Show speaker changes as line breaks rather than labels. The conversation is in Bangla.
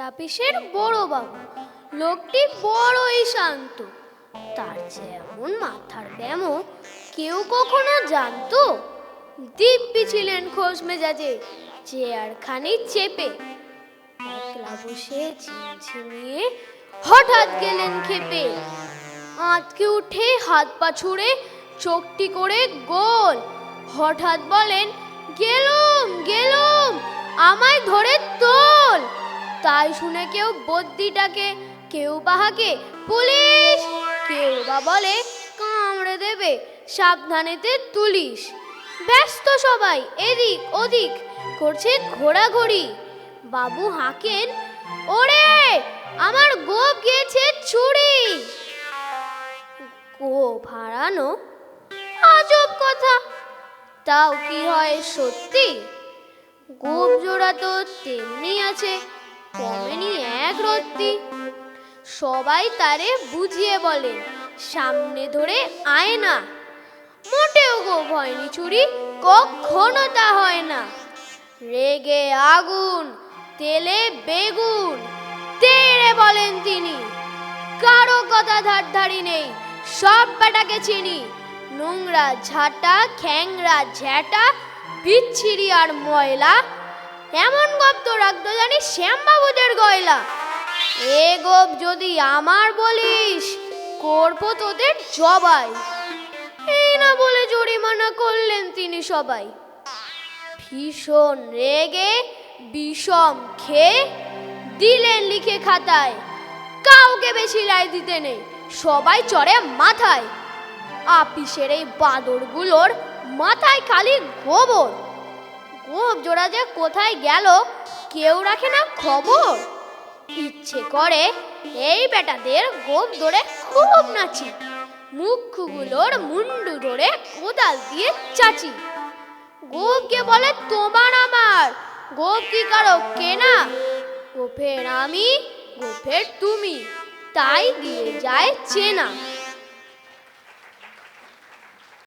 আপিসের বড় বাবু। লোকটি বড়ই শান্ত। তার যেমন মাথার ব্যামো কেউ কখনো জানতো। দিব্যি ছিলেন খোশ মেজাজে, চেয়ারখানি চেপে। একলা বসে ঝিমঝিমিয়ে হঠাৎ গেলেন খেপে। আঁতকে উঠে হাত পা ছুঁড়ে চোখটি করে গোল। হঠাৎ বলেন, গেলুম গেলুম, আমায় ধরে তাই শুনে কেউ বদ্যিটাকে কেউ বাহাকে, পুলিশ! কেউ বা বলে, কামড়ে দেবে, সাবধানেতে তুলিস। ব্যস্ত সবাই, এদিক ওদিক করছে ঘোরাঘুরি। বাবু হাঁকেন, ওরে, আমার গোপ গিয়েছে চুরি গোপ হারানো, আজব কথা, তাও কি হয় সত্যি? গোপ জোড়া তো তেমনি আছে কমেনি এক রত্তি। সবাই তারে বুঝিয়ে বলেন সামনে ধরে আয় না। মোটেও গোপ হয়নি চুরি, কখনো তা হয় না। রেগে আগুন, তেলে বেগুন, তেড়ে বলেন তিনি। কারও কথা ধার ধারি নেই, সব বেটাকে চিনি। নোংরা ঝাঁটা, খ্যাংরা ঝ্যাটা, বিচ্ছিরি আর ময়লা এমন গপ তো রাখতো জানি শ্যামবাবুদের গয়লা। এ গোপ যদি আমার বলিস, করব তোদের জবাই। এই না বলে জরিমানা করলেন তিনি সবাই। ভীষণ রেগে বিষম খেয়ে দিলেন লিখে খাতায়, কাউকে বেশি রায় দিতে নেই, সবাই চড়ে মাথায়। আপিসের এই বাঁদরগুলোর মাথায় খালি গোবর। গোপ জোড়া যে কোথায় গেল, কেউ রাখে না খবর। ইচ্ছে করে এই বেটাদের গোপ ধরে খুব নাচি, মুখগুলোর মুন্ডু ধরে কোদাল দিয়ে চাচি। গোপকে বলে তোমার আমার, গোপ কি কারও কেনা? গোফের আমি গোফের তুমি, তাই দিয়ে যায় চেনা।